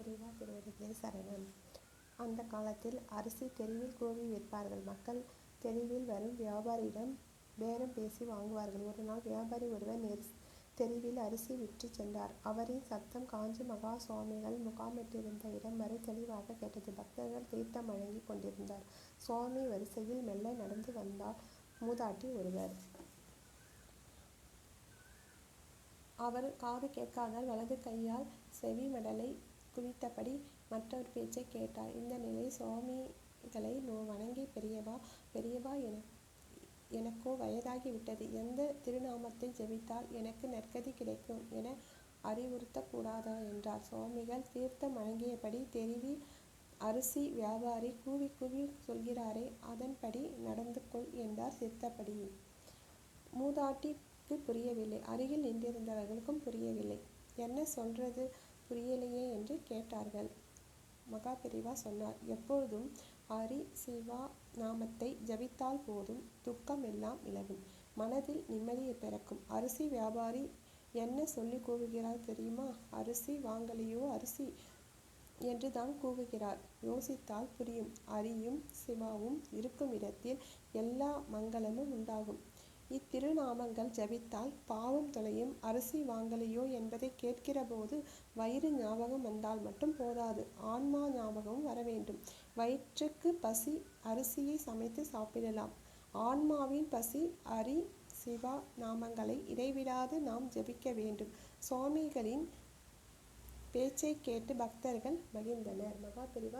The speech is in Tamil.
பெரியவா திருவடிகளே சரணம் அந்த காலத்தில் அரிசி தெருவில் கூவி விற்பார்கள். மக்கள் தெருவில் வரும் வியாபாரியிடம் பேரம் பேசி வாங்குவார்கள். ஒரு நாள் வியாபாரி ஒருவர் தெருவில் அரிசி விற்றுச் சென்றார். அவரின் சத்தம் காஞ்சி மகா சுவாமிகள் முகாமிட்டிருந்த இடம் வரை தெளிவாக கேட்டது. பக்தர்கள் தீர்த்தம் வழங்கி கொண்டிருந்தார். சுவாமி வரிசையில் மெல்ல நடந்து வந்தார் மூதாட்டி ஒருவர். அவர் காது கேட்காதால் வலது கையால் செவி மடலை குவித்தபடி மற்றவர் பேச்சைக் கேட்டார். இந்த நிலையில் சுவாமிகளை வணங்கி பெரியவா பெரியவா என எனக்கோ வயதாகிவிட்டது எந்த திருநாமத்தை ஜெபித்தால் எனக்கு நற்கதி கிடைக்கும் என அறிவுறுத்தக்கூடாதா என்றார். சுவாமிகள் தீர்த்தம் வழங்கியபடி தெருவில் அரிசி வியாபாரி கூவி கூவி சொல்கிறாரே அதன்படி நடந்து கொள் என்றார் சித்தப்படி மூதாட்டிக்கு புரியவில்லை. அருகில் நின்றிருந்தவர்களுக்கும் புரியவில்லை. என்ன சொல்றது புரியலையே என்று கேட்டார்கள். மகாபெரிவா சொன்னார் எப்பொழுதும் ஹரி சிவா நாமத்தை ஜபித்தால் போதும் துக்கம் எல்லாம் விலகும். மனதில் நிம்மதியை பிறக்கும். அரிசி வியாபாரி என்ன சொல்லி கூவுகிறார் தெரியுமா? அரிசி வாங்கலையோ அரிசி என்று தான் கூவுகிறார். யோசித்தால் புரியும். அரியும் சிவாவும் இருக்கும் இடத்தில் எல்லா மங்களமும் உண்டாகும். இத்திருநாமங்கள் ஜபித்தால் பாவம் தொலையும். அரிசி வாங்கலையோ என்பதை கேட்கிறபோது வயிறு ஞாபகம் வந்தால் மட்டும் போதாது ஆன்மா ஞாபகமும் வரவேண்டும். வயிற்றுக்கு பசி அரிசியை சமைத்து சாப்பிடலாம். ஆன்மாவின் பசி அரி சிவா நாமங்களை இடைவிடாது நாம் ஜபிக்க வேண்டும். சுவாமிகளின் பேச்சைக் கேட்டு பக்தர்கள் மகிழ்ந்தனர். மகாபெரிவா